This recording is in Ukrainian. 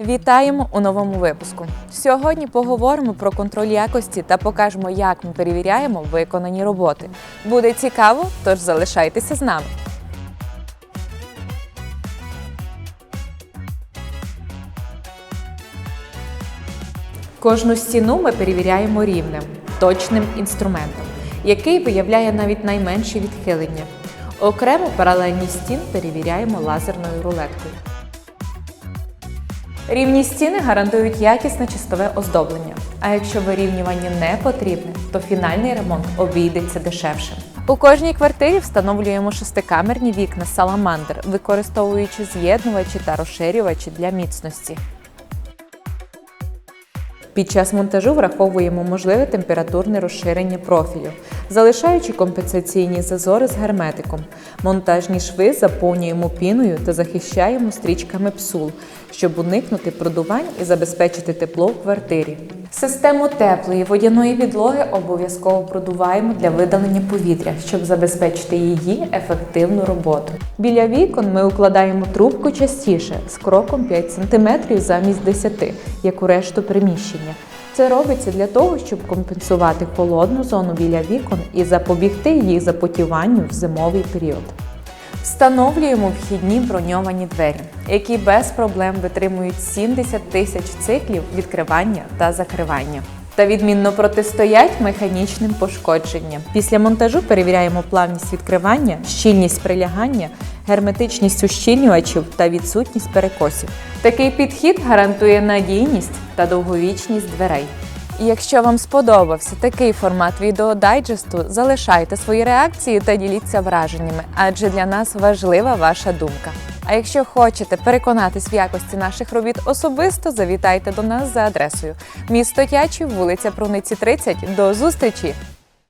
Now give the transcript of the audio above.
Вітаємо у новому випуску. Сьогодні поговоримо про контроль якості та покажемо, як ми перевіряємо виконані роботи. Буде цікаво, тож залишайтеся з нами. Кожну стіну ми перевіряємо рівнем, точним інструментом, який виявляє навіть найменші відхилення. Окремо паралельні стін перевіряємо лазерною рулеткою. Рівні стіни гарантують якісне чистове оздоблення. А якщо вирівнювання не потрібне, то фінальний ремонт обійдеться дешевше. У кожній квартирі встановлюємо шестикамерні вікна Саламандр, використовуючи з'єднувачі та розширювачі для міцності. Під час монтажу враховуємо можливе температурне розширення профілю, залишаючи компенсаційні зазори з герметиком. Монтажні шви заповнюємо піною та захищаємо стрічками псул, щоб уникнути продувань і забезпечити тепло в квартирі. Систему теплої водяної підлоги обов'язково продуваємо для видалення повітря, щоб забезпечити її ефективну роботу. Біля вікон ми укладаємо трубку частіше з кроком 5 см замість 10 як у решту приміщення. Це робиться для того, щоб компенсувати холодну зону біля вікон і запобігти їх запотіванню в зимовий період. Встановлюємо вхідні броньовані двері, які без проблем витримують 70 тисяч циклів відкривання та закривання. Та відмінно протистоять механічним пошкодженням. Після монтажу перевіряємо плавність відкривання, щільність прилягання, герметичність ущільнювачів та відсутність перекосів. Такий підхід гарантує надійність та довговічність дверей. І якщо вам сподобався такий формат відеодайджесту, залишайте свої реакції та діліться враженнями, адже для нас важлива ваша думка. А якщо хочете переконатись в якості наших робіт особисто, завітайте до нас за адресою місто Тячів, вулиця Пруниці 30. До зустрічі!